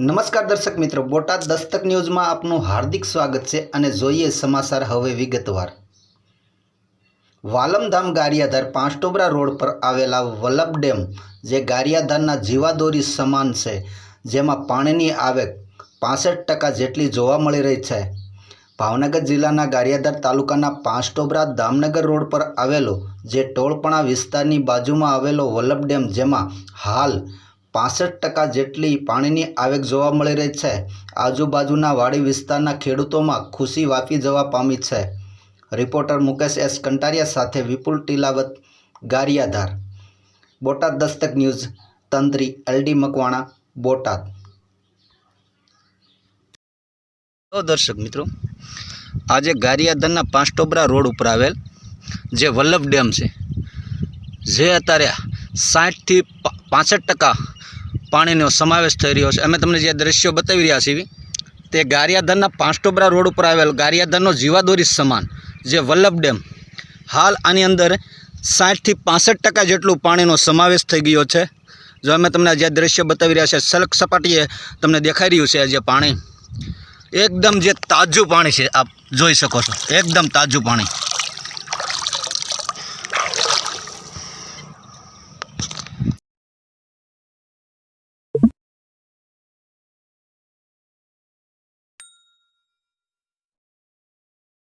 નમસ્કાર દર્શક મિત્રો, બોટાદ દસ્તક ન્યૂઝમાં આપનું હાર્દિક સ્વાગત છે અને જોઈએ સમાચાર હવે વિગતવાર. વાલમધામ ગારિયાધાર પાંચટોબરા રોડ પર આવેલા વલ્લભ ડેમ, જે ગારિયાધારના જીવાદોરી સમાન છે, જેમાં પાણીની આવક પાસઠ ટકા જેટલી જોવા મળી રહી છે. ભાવનગર જિલ્લાના ગારિયાધાર તાલુકાના પાંચટોબરા દામનગર રોડ પર આવેલો જે ટોળપણા વિસ્તારની બાજુમાં આવેલો વલ્લભ ડેમ, જેમાં હાલ પાસઠ ટકા જેટલી પાણીની આવક જોવા મળી રહી છે. આજુબાજુના વાડી વિસ્તારના ખેડૂતોમાં ખુશી વાપી જવા પામી છે. રિપોર્ટર મુકેશ એસ કંટારિયા સાથે વિપુલ ટીલાવત, ગારિયાધાર. બોટાદ દસ્તક ન્યૂઝ, તંત્રી, એલડી મકવાણા, બોટાદ. દર્શક મિત્રો, આજે ગારિયાધારના પાંચટોબરા રોડ ઉપર આવેલ જે વલ્લભ ડેમ છે, જે અત્યારે સાઠથી પાસઠ ટકા પાણીનો સમાવેશ થઈ રહ્યો છે. અમે તમને જે દ્રશ્યો બતાવી રહ્યા છીએ, તે ગારિયાધરના પાંચટોબરા રોડ ઉપર આવેલ ગારિયાધરનો જીવાદોરી સમાન, જે વલ્લભ ડેમ, હાલ આની અંદર સાઠથી પાસઠ ટકા જેટલું પાણીનો સમાવેશ થઈ ગયો છે. જો અમે તમને જે દ્રશ્ય બતાવી રહ્યા છે સલક સપાટીએ તમને દેખાઈ રહ્યું છે જે પાણી. એકદમ જે તાજું પાણી છે, આપ જોઈ શકો છો. એકદમ તાજું પાણી.